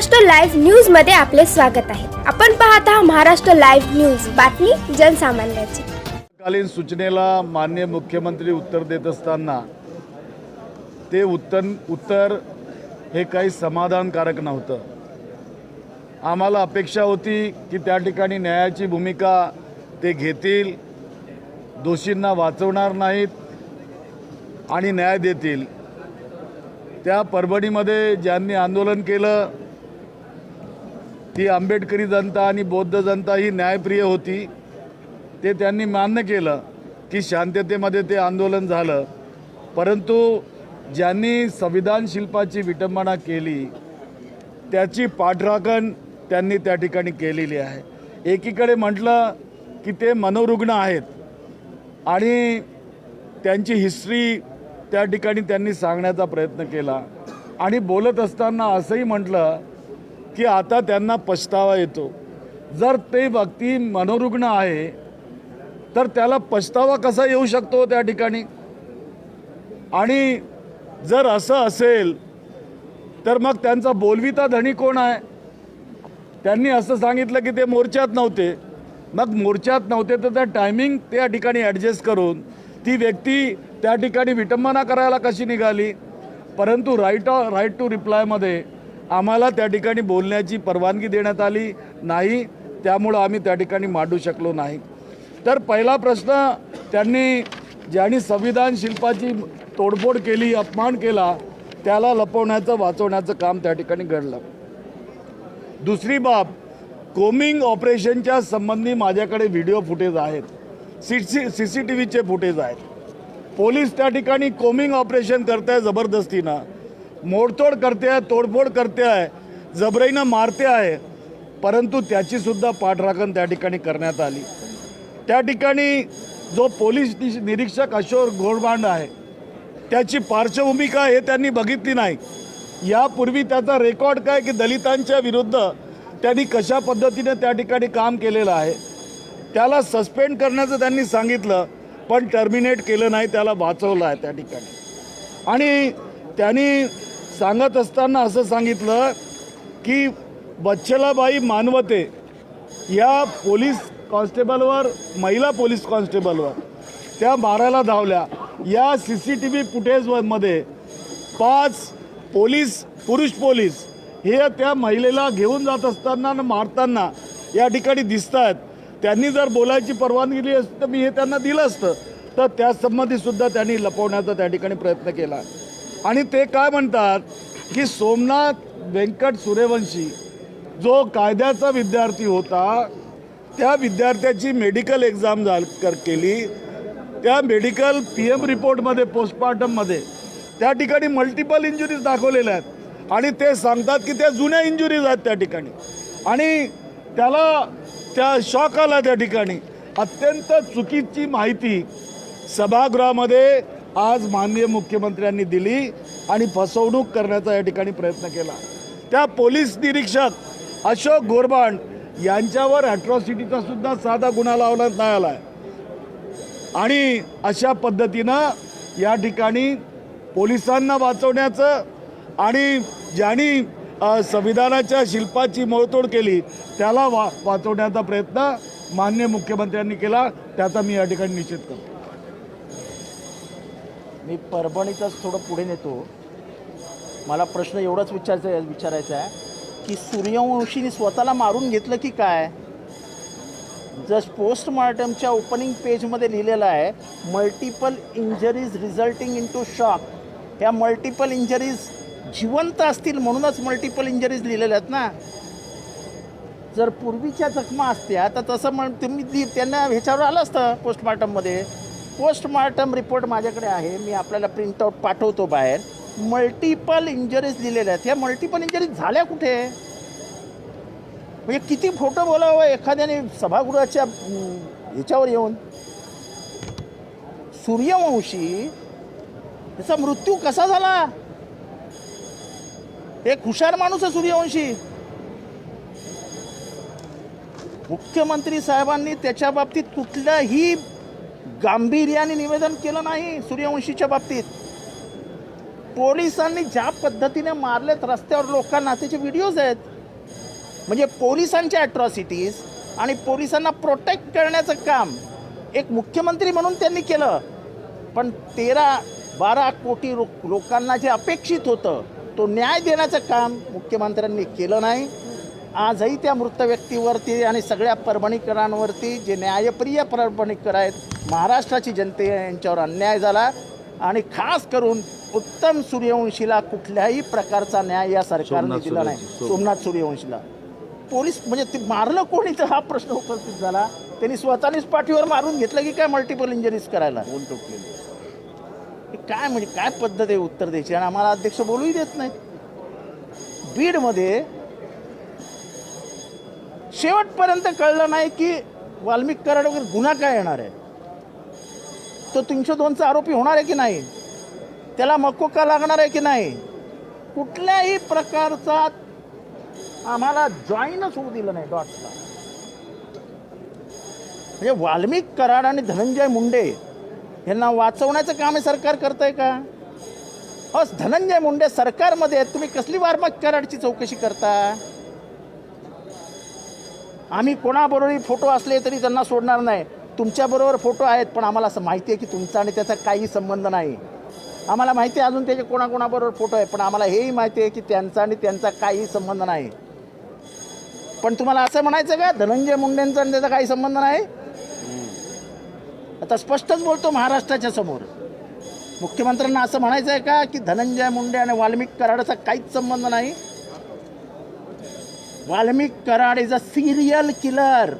Maharashtra live न्यूजमध्ये आपले स्वागत आहे. आपण पाहत आहात महाराष्ट्र लाईव्ह न्यूज. बातमी जनसामान्याची. कालीन सूचनेला मान्य मुख्यमंत्री उत्तर देत असताना ते उत्तर उत्तर हे काही समाधानकारक नव्हतं. आम्हाला अपेक्षा होती की त्या ठिकाणी न्यायाची भूमिका ते घेतील दोषींना वाचवणार नाहीत आणि न्याय देतील. त्या परभणीमध्ये ज्यांनी आंदोलन केलं ती आंबेडकरी जनता आणि बौद्ध जनता ही न्यायप्रिय होती. ते त्यांनी मान्य केलं की शांततेमध्ये ते आंदोलन झालं. परंतु ज्यांनी संविधान शिल्पाची विटंबना केली त्याची पाठराखण त्यांनी त्या ठिकाणी केलेली आहे. एकीकडे म्हटलं की ते मनोरुग्ण आहेत आणि त्यांची हिस्ट्री त्या ठिकाणी त्यांनी सांगण्याचा प्रयत्न केला. आणि बोलत असताना असंही म्हटलं की आता त्यांना पछतावा येतो. जर ते व्यक्ती मनोरुग्ण आहे तर त्याला पछतावा कसा येऊ शकतो त्या ठिकाणी? आणि जर असं असेल तर मग त्यांचा बोलविता धनी कोण आहे? त्यांनी असं सांगितलं की ते मोर्चात नव्हते. मग मोर्चात नव्हते तर त्या टायमिंग त्या ठिकाणी ॲडजस्ट करून ती व्यक्ती त्या ठिकाणी विटंबना करायला कशी निघाली? परंतु राईट राईट टू रिप्लायमध्ये आम्हाला त्या ठिकाणी बोलण्याची परवानगी देण्यात आली नाही त्यामुळं आम्ही त्या ठिकाणी मांडू शकलो नाही. तर पहिला प्रश्न त्यांनी ज्यांनी संविधान शिल्पाची तोडफोड केली अपमान केला त्याला लपवण्याचं वाचवण्याचं काम त्या ठिकाणी घडलं. दुसरी बाब कोमिंग ऑपरेशनच्या संबंधी माझ्याकडे व्हिडिओ फुटेज आहेत. C C C C T व्हीचे footage आहेत. पोलीस त्या ठिकाणी कोमिंग ऑपरेशन करत आहे जबरदस्तीनं. मोडतोड करते आहे तोडफोड करते आहे जबरईनं मारते आहे परंतु त्याचीसुद्धा पाठराखण त्या ठिकाणी करण्यात आली. त्या ठिकाणी जो पोलीस निरीक्षक अशोक घोडबांड आहे त्याची पार्श्वभूमी काय हे त्यांनी बघितली नाही. यापूर्वी त्याचा रेकॉर्ड काय की दलितांच्या विरुद्ध त्यांनी कशा पद्धतीने त्या ठिकाणी काम केलेलं आहे त्याला सस्पेंड करण्याचं त्यांनी सांगितलं पण टर्मिनेट केलं नाही त्याला वाचवलं आहे त्या ठिकाणी. आणि त्यांनी सांगत असताना असं सांगितलं की बच्छलाबाई मानवते या पोलीस कॉन्स्टेबलवर महिला पोलीस कॉन्स्टेबलवर त्या मारायला धावल्या. या सी सी टी व्ही फुटेजमध्ये पाच पोलीस पुरुष पोलीस हे त्या महिलेला घेऊन जात असताना मारताना या ठिकाणी दिसत आहेत त्यांनी जर बोलायची परवानगी दिली असती तर मी हे त्यांना दिलं असतं. तर त्यासंबंधीसुद्धा त्यांनी लपवण्याचा त्या ठिकाणी प्रयत्न केला. आणि ते काय म्हणतात की सोमनाथ व्यंकट सूर्यवंशी जो कायद्याचा विद्यार्थी होता त्या विद्यार्थ्याची मेडिकल एक्झाम झाल कर केली. त्या मेडिकल पी एम रिपोर्टमध्ये पोस्टमार्टममध्ये त्या ठिकाणी मल्टिपल इंजुरीज दाखवलेल्या आहेत. आणि ते सांगतात की त्या जुन्या इंजुरीज आहेत त्या ठिकाणी. आणि त्याला त्या शॉक आला त्या ठिकाणी. अत्यंत चुकीची माहिती सभागृहामध्ये आज माननीय मुख्यमंत्र्यांनी दिली आणि फसवणूक करण्याचा या ठिकाणी प्रयत्न केला. त्या पोलीस निरीक्षक अशोक गोरबांड यांच्यावर ॲट्रॉसिटीचा सुद्धा साधा गुन्हा लावण्यात नाही आला आहे आणि अशा पद्धतीनं या ठिकाणी पोलिसांना वाचवण्याचं आणि ज्यांनी संविधानाच्या शिल्पाची मोडतोड केली त्याला वा वाचवण्याचा प्रयत्न मान्य मुख्यमंत्र्यांनी केला. त्याचा मी या ठिकाणी निश्चित करतो. मी परभणीतच थोडं पुढे नेतो. मला प्रश्न एवढाच विचारायचा विचारायचा आहे की सूर्यवंशीने स्वतःला मारून घेतलं की काय? जस्ट पोस्टमार्टमच्या ओपनिंग पेजमध्ये लिहिलेलं आहे multiple injuries resulting into shock ह्या मल्टिपल इंजरीज जिवंत असतील म्हणूनच मल्टिपल इंजरीज लिहिलेल्या आहेत ना. जर पूर्वीच्या जखमा असत्या तर तसं म्हण तुम्ही त्यांना ह्याच्यावर आलं असतं पोस्टमार्टममध्ये पोस्टमार्टम रिपोर्ट माझ्याकडे आहे. मी आपल्याला प्रिंटआउट पाठवतो बाहेर. मल्टिपल इंजरीज दिलेल्या आहेत. ह्या मल्टिपल इंजरीज झाल्या कुठे? म्हणजे किती फोटो बोलावं एखाद्याने सभागृहाच्या ह्याच्यावर येऊन? सूर्यवंशी त्याचा मृत्यू कसा झाला? एक हुशार माणूस आहे सूर्यवंशी. मुख्यमंत्री साहेबांनी त्याच्या बाबतीत कुठल्याही गांभीर्याने निवेदन केलं नाही सूर्यवंशीच्या बाबतीत. पोलिसांनी ज्या पद्धतीने मारलेत रस्त्यावर लोकांना त्याचे व्हिडिओज आहेत. म्हणजे पोलिसांच्या ॲट्रॉसिटीज आणि पोलिसांना प्रोटेक्ट करण्याचं काम एक मुख्यमंत्री म्हणून त्यांनी केलं. पण तेरा बारा कोटी लो लोकांना जे अपेक्षित होतं तो न्याय देण्याचं काम मुख्यमंत्र्यांनी केलं नाही. आजही त्या मृत व्यक्तीवरती आणि सगळ्या परभणीकरांवरती जे न्यायप्रिय परभणीकर आहेत महाराष्ट्राची जनते यांच्यावर अन्याय झाला. आणि खास करून उत्तम सूर्यवंशीला कुठल्याही प्रकारचा न्याय या सरकारने दिला नाही. सोमनाथ सूर्यवंशीला. पोलीस म्हणजे ते मारलं कोणी तर हा प्रश्न उपस्थित झाला. त्यांनी स्वतःनीच पाठीवर मारून घेतलं की काय मल्टिपल इंजरीज करायला? हे काय म्हणजे काय पद्धत आहे उत्तर द्यायची? आणि आम्हाला अध्यक्ष बोलूही देत नाही बीडमध्ये शेवटपर्यंत कळलं नाही की वाल्मिक कराड वगैरे गुन्हा काय येणार आहे. तो तीनशे दोनचा आरोपी होणार आहे की नाही? त्याला मकोका लागणार आहे की नाही? कुठल्याही प्रकारचा आम्हाला जॉईनच होऊ दिलं नाही डॉटला. म्हणजे वाल्मिक कराड आणि धनंजय मुंडे यांना वाचवण्याचं काम हे सरकार करतंय का? हो धनंजय मुंडे सरकारमध्ये आहेत तुम्ही कसली वाल्मिक कराडची चौकशी करता? आम्ही कोणाबरोबरही फोटो असले तरी त्यांना सोडणार नाही. तुमच्याबरोबर फोटो आहेत पण आम्हाला असं माहिती आहे की तुमचा आणि त्याचा काही संबंध नाही. आम्हाला माहिती आहे अजून त्याचे कोणाकोणाबरोबर फोटो आहे पण आम्हाला हेही माहिती आहे की त्यांचा आणि त्यांचा काही संबंध नाही. पण तुम्हाला असं म्हणायचं का धनंजय मुंडेंचा आणि त्याचा काही संबंध नाही? आता स्पष्टच बोलतो महाराष्ट्राच्या समोर. मुख्यमंत्र्यांना असं म्हणायचं आहे का की धनंजय मुंडे आणि वाल्मिक कराडाचा काहीच संबंध नाही? Walmik Karad is a serial killer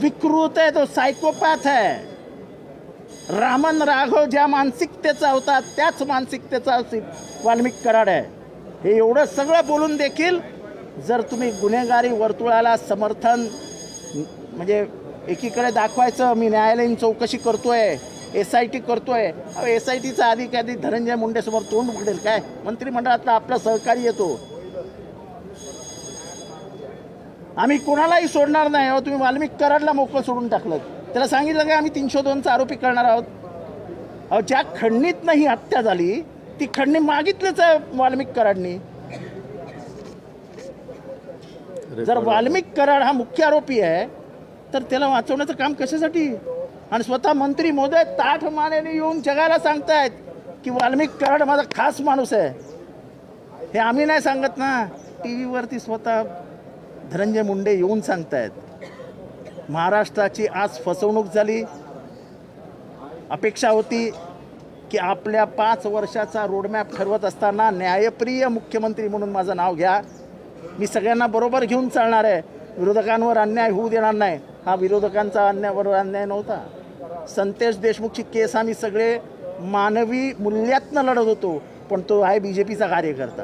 विकृत आहे तो सायकोपॅथ आहे. रामन राघव ज्या मानसिकतेचा होता त्याच मानसिकतेचा वाल्मिक कराड आहे. हे एवढं सगळं बोलून देखील जर तुम्ही गुन्हेगारी वर्तुळाला समर्थन म्हणजे एकीकडे दाखवायचं मी न्यायालयीन चौकशी करतोय एस आय टी करतोय एस आय टीचा अधिकारी धनंजय मुंडेसमोर तोंड उघडेल काय? मंत्रिमंडळातला आपला सहकारी येतो. आम्ही कोणालाही सोडणार नाही अहो तुम्ही वाल्मिक कराडला मोकळं सोडून टाकलं त्याला सांगितलं का आम्ही तीनशे दोनचा आरोपी करणार आहोत. अहो ज्या खंडणीतनं ही हत्या झाली ती खंडणी मागितलीच आहे वाल्मिक कराडनी. जर वाल्मिक कराड हा मुख्य आरोपी आहे तर त्याला वाचवण्याचं काम कशासाठी? आणि स्वतः मंत्री मोदय ताठ मानेने येऊन जगाला सांगतायत की वाल्मिक कराड माझा खास माणूस आहे. हे आम्ही नाही सांगत ना. टी व्हीवरती स्वतः धनंजय मुंडे येऊन सांगतायत महाराष्ट्राची आज फसवणूक झाली. अपेक्षा होती की आपल्या पाच वर्षाचा रोडमॅप ठरवत असताना न्यायप्रिय मुख्यमंत्री म्हणून माझं नाव घ्या. मी सगळ्यांना बरोबर घेऊन चालणार आहे. विरोधकांवर अन्याय होऊ देणार नाही. हा विरोधकांचा अन्यायावर अन्याय नव्हता. संतेश देशमुखची केस आम्ही सगळे मानवी मूल्यातनं लढत होतो पण तो आहे बी जे पीचा कार्यकर्ता.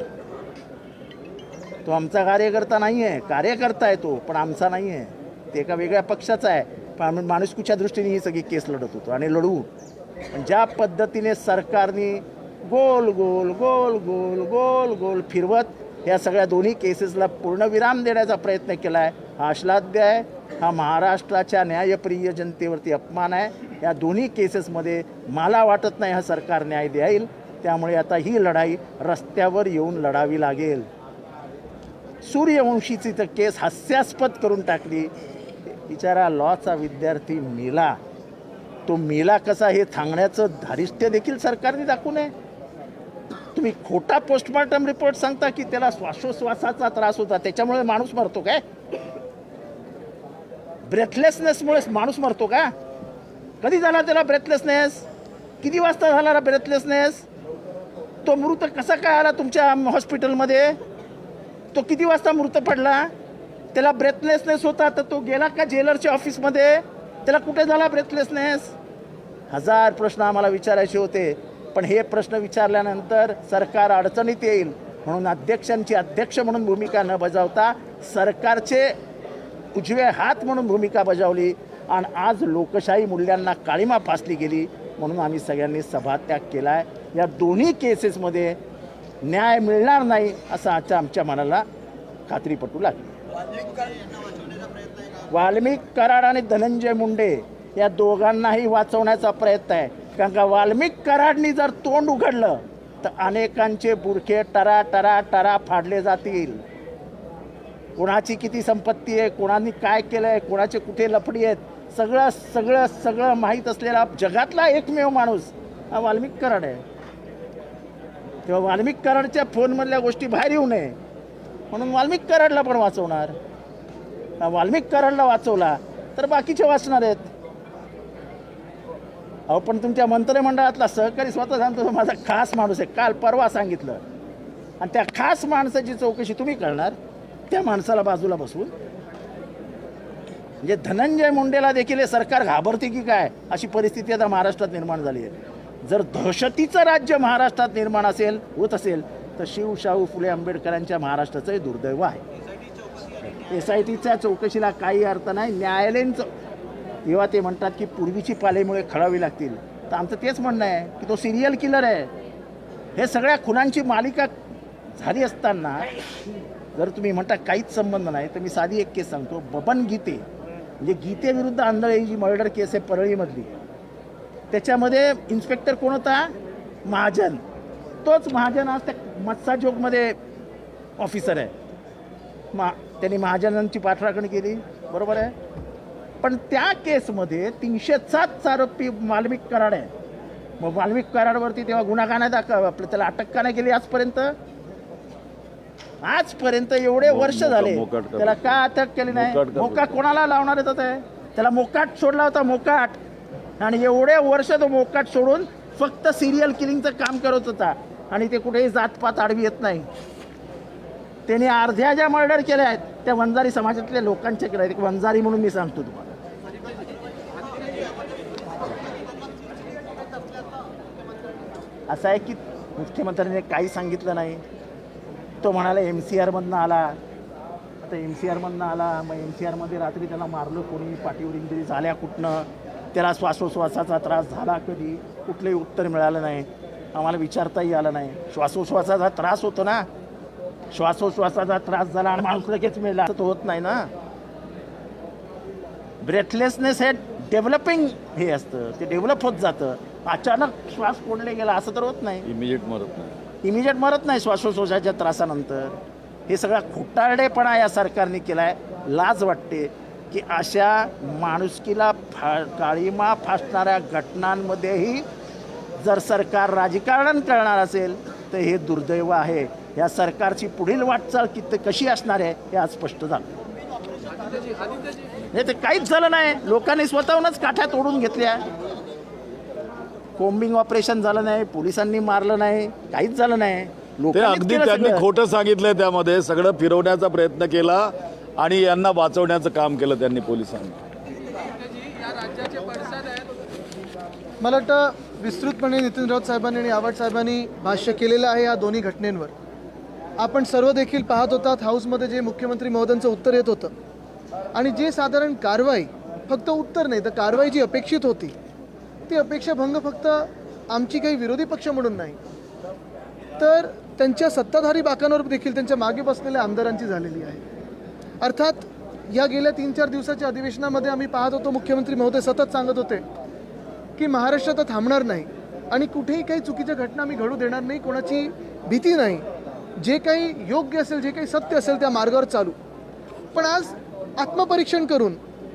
तो आमचा कार्यकर्ता नाही आहे कार्यकर्ता आहे तो पण आमचा नाही आहे ते एका वेगळ्या पक्षाचा आहे. पण आम्ही माणुसकीच्या दृष्टीने ही सगळी केस लढत होतो आणि लढू. पण ज्या पद्धतीने सरकारने गोल गोल गोल गोल गोल गोल फिरवत या सगळ्या दोन्ही केसेसला पूर्णविराम देण्याचा प्रयत्न केला आहे हा अश्लाद्य आहे हा महाराष्ट्राच्या न्यायप्रिय जनतेवरती अपमान आहे. या दोन्ही केसेसमध्ये मला वाटत नाही हा सरकार न्याय द्याईल त्यामुळे आता ही लढाई रस्त्यावर येऊन लढावी लागेल. सूर्यवंशीची तर केस हास्यास्पद करून टाकली. बिचारा लॉचा विद्यार्थी मेला. तो मेला कसा हे सांगण्याचं धारिष्ट्य देखील सरकारने दाखवू नये तुम्ही खोटा पोस्टमॉर्टम रिपोर्ट सांगता की त्याला श्वासोश्वासाचा त्रास होता त्याच्यामुळे माणूस मरतो काय? ब्रेथलेसनेसमुळे माणूस मरतो का? कधी झाला त्याला ब्रेथलेसनेस किती वाजता झाला ब्रेथलेसनेस तो मृत कसा काय आला तुमच्या हॉस्पिटलमध्ये तो किती वाजता मृत पडला? त्याला ब्रेथलेसनेस होता तर तो गेला का जेलरच्या ऑफिसमध्ये त्याला कुठे झाला ब्रेथलेसनेस हजार प्रश्न आम्हाला विचारायचे होते. पण हे प्रश्न विचारल्यानंतर सरकार अडचणीत येईल म्हणून अध्यक्षांची अध्यक्ष म्हणून भूमिका न बजावता सरकारचे उजवे हात म्हणून भूमिका बजावली आणि आज लोकशाही मूल्यांना काळीमा फासली गेली म्हणून आम्ही सगळ्यांनी सभात्याग केला आहे या दोन्ही केसेसमध्ये न्याय मिळणार नाही असं आता आमच्या मनाला खात्री पटू लागली. वाल्मिक कराड आणि धनंजय मुंडे या दोघांनाही वाचवण्याचा प्रयत्न आहे. कारण का वाल्मिक कराडनी जर तोंड उघडलं तर अनेकांचे बुरखे टरा टरा टरा फाडले जातील. कोणाची किती संपत्ती आहे कोणाने काय केलं आहे कोणाचे कुठे लफडी आहेत सगळं सगळं सगळं माहीत असलेला जगातला एकमेव माणूस हा वाल्मिक कराड आहे. तेव्हा वाल्मिक कराडच्या फोनमधल्या गोष्टी बाहेर येऊ नये. म्हणून वाल्मिक कराडला पण वाचवणार. वाल्मिक कराडला वाचवला तर बाकीचे वाचणार आहेत. अहो पण तुमच्या मंत्रिमंडळातला सहकारी स्वतः सांगतो माझा खास माणूस आहे. काल परवा सांगितलं. आणि त्या खास माणसाची चौकशी तुम्ही करणार त्या माणसाला बाजूला बसवून. म्हणजे धनंजय मुंडेला देखील हे सरकार घाबरते की काय? अशी परिस्थिती आता महाराष्ट्रात निर्माण झाली आहे. जर दहशतीचं राज्य महाराष्ट्रात निर्माण असेल होत असेल तर शिवशाहू फुले आंबेडकरांच्या महाराष्ट्राचं हे दुर्दैव आहे. एस आय टीच्या चौकशीला काही अर्थ नाही न्यायालयीन चौ जेव्हा ते म्हणतात की पूर्वीची पालेमुळे खळावी लागतील. तर आमचं तेच म्हणणं आहे की तो सिरियल किलर आहे. हे सगळ्या खुनांची मालिका झाली असताना जर तुम्ही म्हणता काहीच संबंध नाही तर मी साधी एक केस सांगतो. बबन गीते म्हणजे गीतेविरुद्ध आंधळे जी मर्डर केस आहे परळीमधली. त्याच्यामध्ये इन्स्पेक्टर कोण होता? महाजन. तोच महाजन आज त्या मत्सा चौकमध्ये ऑफिसर आहे. मा त्यांनी महाजनांची पाठराखण केली. बरोबर आहे? पण त्या केसमध्ये तीनशे सात आरोपी वाल्मिक कराड आहे. मग वाल्मिक कराडवरती तेव्हा गुन्हा का नाही दाखव आपलं त्याला अटक का नाही केली आजपर्यंत? आजपर्यंत एवढे वर्ष झाले. त्याला का अटक केली नाही? मोकाट. मोका कोणाला लावणार आहे त्याला मोकाट सोडला होता मोकाट. आणि एवढे वर्ष तो मोकाट सोडून फक्त सिरियल किलिंगचं काम करत होता. आणि ते कुठेही जातपात आडवी येत नाही. त्याने अर्ध्या ज्या मर्डर केल्या आहेत त्या वंजारी समाजातल्या लोकांच्या केल्या आहेत. वंजारी म्हणून मी सांगतो तुम्हाला. असं आहे की मुख्यमंत्र्यांनी काही सांगितलं नाही. तो म्हणाला एम सी आरमधनं आला. आता एम सी आरमधनं आला. मग एम सी आरमध्ये रात्री त्याला मारलं कोणी पाठीवर इंजुरी झाल्या कुठनं? त्याला श्वासोश्वासाचा त्रास झाला कधी? कुठलंही उत्तर मिळालं नाही. आम्हाला विचारताही आलं नाही. श्वासोश्वासाचा त्रास होतो ना. श्वासोश्वासाचा त्रास झाला आणि माणूस लगेच मिळाला तर होत नाही ना. ब्रेथलेसनेस हे डेव्हलपिंग हे असतं. ते डेव्हलप होत जातं. अचानक श्वास कोंडले गेला असं तर होत नाही. इमिजिएट मरत नाही. इमिजिएट मरत नाही श्वासोश्वासाच्या त्रासानंतर. हे सगळा खोटारडेपणा या सरकारने केला आहे लाज वाटते. की अशा माणुसकीला फा काळीमा फासणाऱ्या घटनांमध्येही जर सरकार राजकारण करणार असेल तर हे दुर्दैव आहे. या सरकारची पुढील वाटचाल किती कशी असणार आहे हे आज स्पष्ट झालं. नाही ते काहीच झालं नाही. लोकांनी स्वतःहूनच काठ्या तोडून घेतल्या. कोम्बिंग ऑपरेशन झालं नाही पोलिसांनी मारलं नाही काहीच झालं नाही. अगदी त्यांनी. खोटं सांगितलंय त्यामध्ये. सगळं फिरवण्याचा प्रयत्न केला. आणि यांना वाचवण्याचं काम केलं त्यांनी पोलिसांनी. मला वाटतं विस्तृतपणे नितीन राऊत साहेबांनी आणि आवाड साहेबांनी भाष्य केलेलं आहे या दोन्ही घटनेंवर. आपण सर्व देखील पाहत होतात हाऊसमध्ये जे मुख्यमंत्री महोदयांचं उत्तर येत होतं. आणि जे साधारण कारवाई फक्त उत्तर नाही तर कारवाई जी अपेक्षित होती ती अपेक्षाभंग फक्त आमची काही विरोधी पक्ष म्हणून नाही. तर त्यांच्या सत्ताधारी बाकांवर देखील त्यांच्या मागे बसलेल्या आमदारांची झालेली आहे. अर्थात या गेल्या तीन चार दिवसाच्या अधिवेशनामध्ये आम्ही पाहत होतो मुख्यमंत्री महोदय सतत सांगत होते की महाराष्ट्र आता थांबणार नाही आणि कुठेही काही चुकीच्या घटना आम्ही घडू देणार नाही कोणाची भीती नाही. जे काही योग्य असेल जे काही सत्य असेल त्या मार्गावर चालू. पण आज आत्मपरीक्षण करून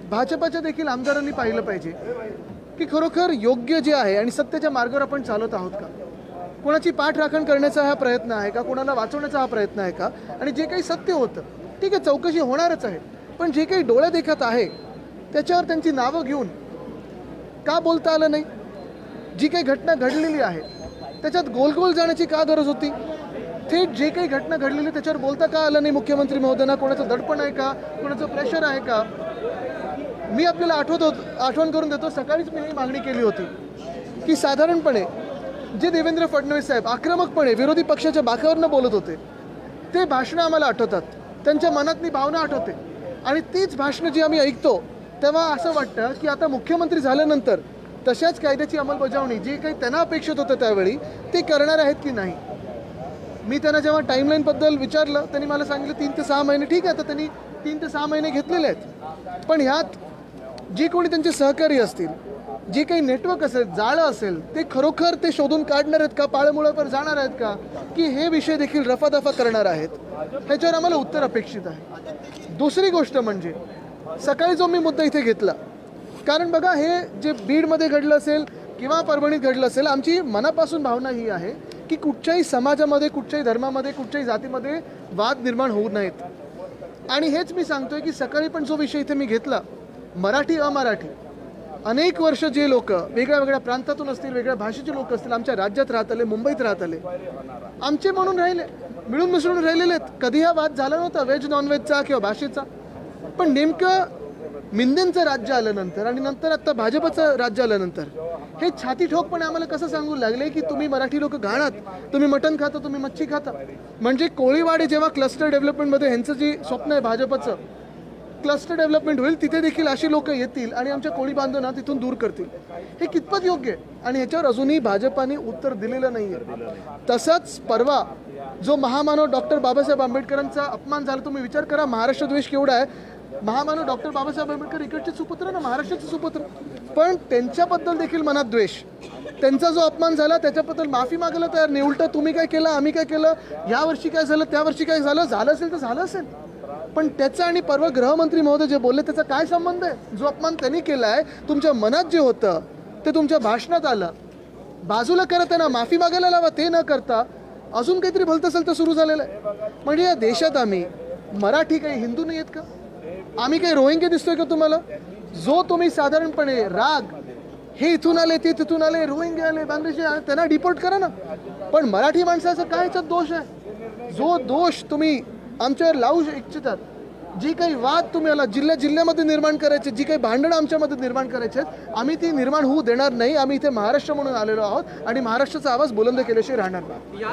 भाजपाच्या देखील आमदारांनी पाहिलं पाहिजे की खरोखर योग्य जे आहे आणि सत्याच्या मार्गावर आपण चालत आहोत का? कोणाची पाठराखण करण्याचा हा प्रयत्न आहे का? कोणाला वाचवण्याचा हा प्रयत्न आहे का? आणि जे काही सत्य होतं ठीक आहे चौकशी होणारच आहे. पण जे काही डोळे देखत आहे त्याच्यावर त्यांची नावं घेऊन का बोलता आलं नाही? जी काही घटना घडलेली आहे त्याच्यात गोल गोल जाण्याची का गरज होती? थेट जे काही घटना घडलेली त्याच्यावर बोलता का आलं नाही मुख्यमंत्री महोदयांना? कोणाचं दडपण आहे का? कोणाचं प्रेशर आहे का? मी आपल्याला आठवत होत आठवण करून देतो सकाळीच मी ही मागणी केली होती की साधारणपणे जे देवेंद्र फडणवीस साहेब आक्रमकपणे विरोधी पक्षाच्या बाकावरनं बोलत होते ते भाषणं आम्हाला आठवतात. त्यांच्या मनातली भावना आठवते. आणि तीच भाषणं जी आम्ही ऐकतो तेव्हा असं वाटतं की आता मुख्यमंत्री झाल्यानंतर तशाच कायद्याची अंमलबजावणी जे काही त्यांना अपेक्षित होतं त्यावेळी ते करणार आहेत की नाही? मी त्यांना जेव्हा टाईमलाईनबद्दल विचारलं त्यांनी मला सांगितलं तीन ते सहा महिने ठीक आहे. तर त्यांनी तीन ते सहा महिने घेतलेले आहेत. पण ह्यात जे कोणी त्यांचे सहकारी असतील जे काही नेटवर्क असेल जाळं असेल ते खरोखर ते शोधून काढणार आहेत का? पाळमुळावर जाणार आहेत का? की हे विषय देखील रफादफा करणार आहेत? ह्याच्यावर आम्हाला उत्तर अपेक्षित आहे. दुसरी गोष्ट म्हणजे सकाळी जो मी मुद्दा इथे घेतला कारण बघा हे जे बीडमध्ये घडलं असेल किंवा परभणीत घडलं असेल आमची मनापासून भावना ही आहे की कुठच्याही समाजामध्ये कुठच्याही धर्मामध्ये कुठच्याही जातीमध्ये वाद निर्माण होऊ नयेत. आणि हेच मी सांगतोय की सकाळी पण जो विषय इथे मी घेतला मराठी अमराठी अनेक वर्ष जे लोक वेगळ्या वेगळ्या प्रांतातून असतील वेगळ्या भाषेचे लोक असतील आमच्या राज्यात राहत आले मुंबईत राहत आले आमचे म्हणून राहिले मिळून मिसळून राहिलेले आहेत. कधी हा वाद झाला नव्हता व्हेज नॉनव्हेजचा किंवा भाषेचा. पण नेमकं मिंदेंचं राज्य आल्यानंतर आणि नंतर आता भाजपचं राज्य आल्यानंतर हे छाती ठोकपणे आम्हाला कसं सांगू लागले की तुम्ही मराठी लोक घाणात तुम्ही मटण खाता तुम्ही मच्छी खाता. म्हणजे कोळीवाडे जेव्हा क्लस्टर डेव्हलपमेंटमध्ये ह्यांचं जे स्वप्न आहे भाजपचं क्लस्टर डेव्हलपमेंट होईल तिथे देखील अशी लोक येतील आणि आमच्या कोळी बांधवांना तिथून दूर करतील. हे कितपत योग्य आहे? आणि ह्याच्यावर अजूनही भाजपाने उत्तर दिलेलं नाही आहे तसंच परवा जो महामानव डॉक्टर बाबासाहेब आंबेडकरांचा अपमान झाला तुम्ही विचार करा महाराष्ट्र द्वेष केवढा आहे. महामानव डॉक्टर बाबासाहेब आंबेडकर इकडचे सुपुत्र ना महाराष्ट्राचे सुपुत्र. पण त्यांच्याबद्दल देखील मनात द्वेष. त्यांचा जो अपमान झाला त्याच्याबद्दल माफी मागायला तयार नाही. उलटं तुम्ही काय केलं आम्ही काय केलं? या वर्षी काय झालं त्या वर्षी काय झालं? झालं असेल तर झालं असेल. पण त्याचा आणि परवा गृहमंत्री महोदय जे बोलले त्याचा काय संबंध आहे? जो अपमान त्यांनी केला आहे तुमच्या मनात जे होतं ते तुमच्या भाषणात आलं. बाजूला करत त्यांना माफी मागायला लावा ते न करता. अजून काहीतरी भलत असेल तर सुरू झालेलं आहे. म्हणजे या देशात आम्ही मराठी काही हिंदू नाही आहेत का? आम्ही काही रोहिंगे दिसतोय का तुम्हाला? जो तुम्ही साधारणपणे राग हे इथून आले ते तिथून आले रोहिंगे आले बांगलादेशी आले त्यांना डिपोर्ट करा ना. पण मराठी माणसाचा काय याच्यात दोष आहे? जो दोष तुम्ही आमच्यावर लावू इच्छितात. जी काही वाद तुम्ही आला जिल्ह्या जिल्ह्यामध्ये निर्माण करायचे जी काही भांडणं आमच्यामध्ये निर्माण करायचे आहेत आम्ही ती निर्माण होऊ देणार नाही. आम्ही इथे महाराष्ट्र म्हणून आलेलो आहोत आणि महाराष्ट्राचा आवाज बुलंद केल्याशिवाय राहणार नाही.